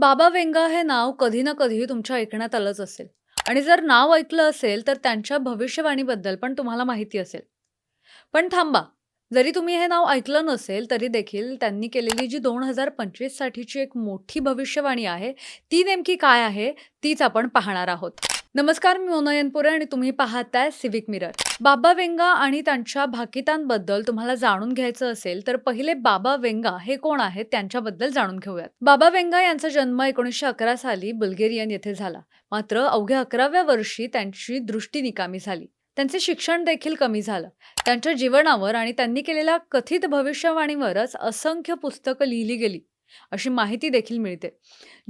बाबा वेंगा हे नाव कधी ना कधी तुमच्या ऐकण्यात आलंच असेल. आणि जर नाव ऐकलं असेल तर त्यांच्या भविष्यवाणीबद्दल पण तुम्हाला माहिती असेल. पण थांबा जरी तुम्ही हे नाव ऐकलं नसेल तरी देखील त्यांनी केलेली जी दोन हजार पंचवीस साठीची एक मोठी भविष्यवाणी आहे ती नेमकी काय आहे तीच आपण पाहणार आहोत. नमस्कार मी मोनयनपुरे आणि तुम्ही पाहताय सिविक मिरर बाबा वेंगा आणि त्यांच्या भाकितांबद्दल तुम्हाला जाणून घ्यायचं असेल तर पहिले बाबा वेंगा हे कोण आहेत त्यांच्याबद्दल जाणून घेऊयात. बाबा वेंगा यांचा जन्म एकोणीसशे अकरा साली बुल्गेरियन येथे झाला. मात्र अवघ्या अकराव्या वर्षी त्यांची दृष्टी निकामी झाली. त्यांचे शिक्षण देखील कमी झालं. त्यांच्या जीवनावर आणि त्यांनी केलेल्या कथित भविष्यवाणीवरच असंख्य पुस्तकं लिहिली गेली. अशी माहिती देखील मिळते.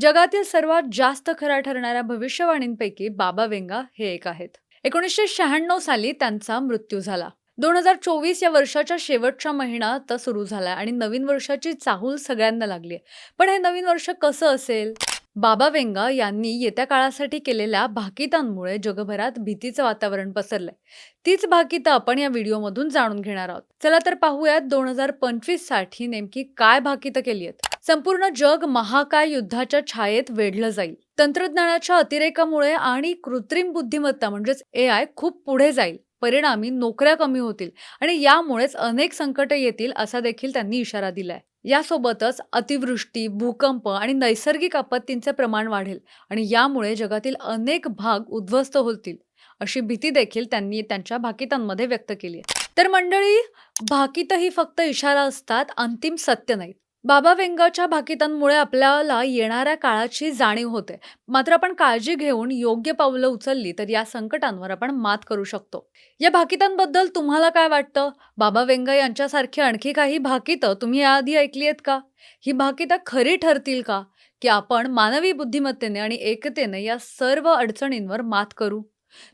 जगातील सर्वात जास्त खरा ठरणाऱ्या भविष्यवाणींपैकी बाबा वेंगा हे एक आहेत. एकोणीसशे शहाण्णव साली त्यांचा मृत्यू झाला. दोन हजार चोवीस या वर्षाच्या शेवटच्या आता सुरू झाला आणि नवीन वर्षाची चाहूल सगळ्यांना लागली पण हे नवीन वर्ष कसं असेल? बाबा वेंगा यांनी येत्या काळासाठी केलेल्या भाकितांमुळे जगभरात भीतीचं वातावरण पसरलंय. तीच भाकितं आपण या व्हिडिओमधून जाणून घेणार आहोत. चला तर पाहूयात दोन हजार पंचवीससाठी नेमकी काय भाकितं केली आहेत. संपूर्ण जग महाकाय युद्धाच्या छायेत वेढलं जाईल. तंत्रज्ञानाच्या अतिरेकामुळे आणि कृत्रिम बुद्धिमत्ता म्हणजेच ए आय खूप पुढे जाईल. परिणामी नोकऱ्या कमी होतील आणि यामुळेच अनेक संकट येतील असा देखील त्यांनी इशारा दिलाय. यासोबतच अतिवृष्टी भूकंप आणि नैसर्गिक आपत्तींचे प्रमाण वाढेल आणि यामुळे जगातील अनेक भाग उद्ध्वस्त होतील अशी भीती देखील त्यांनी त्यांच्या भाकितांमध्ये व्यक्त केली आहे. तर मंडळी भाकितही फक्त इशारा असतात अंतिम सत्य नाहीत. बाबा व्यंगाच्या भाकितांमुळे आपल्याला येणाऱ्या काळाची जाणीव होते. मात्र आपण काळजी घेऊन योग्य पावलं उचलली तर या संकटांवर आपण मात करू शकतो. या भाकितांबद्दल तुम्हाला काय वाटतं? बाबा वेंगा यांच्यासारखी आणखी काही भाकितं तुम्ही याआधी ऐकली आहेत का? ही भाकितं खरी ठरतील का? की आपण मानवी बुद्धिमत्तेने आणि एकतेने या सर्व अडचणींवर मात करू?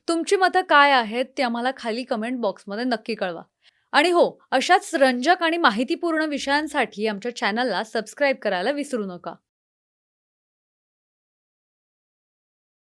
तुमची मतं काय आहेत ते आम्हाला खाली कमेंट बॉक्समध्ये नक्की कळवा. आणि हो अशाच रंजक आणि माहितीपूर्ण विषयांसाठी आमच्या चॅनलला सबस्क्राईब करायला विसरू नका.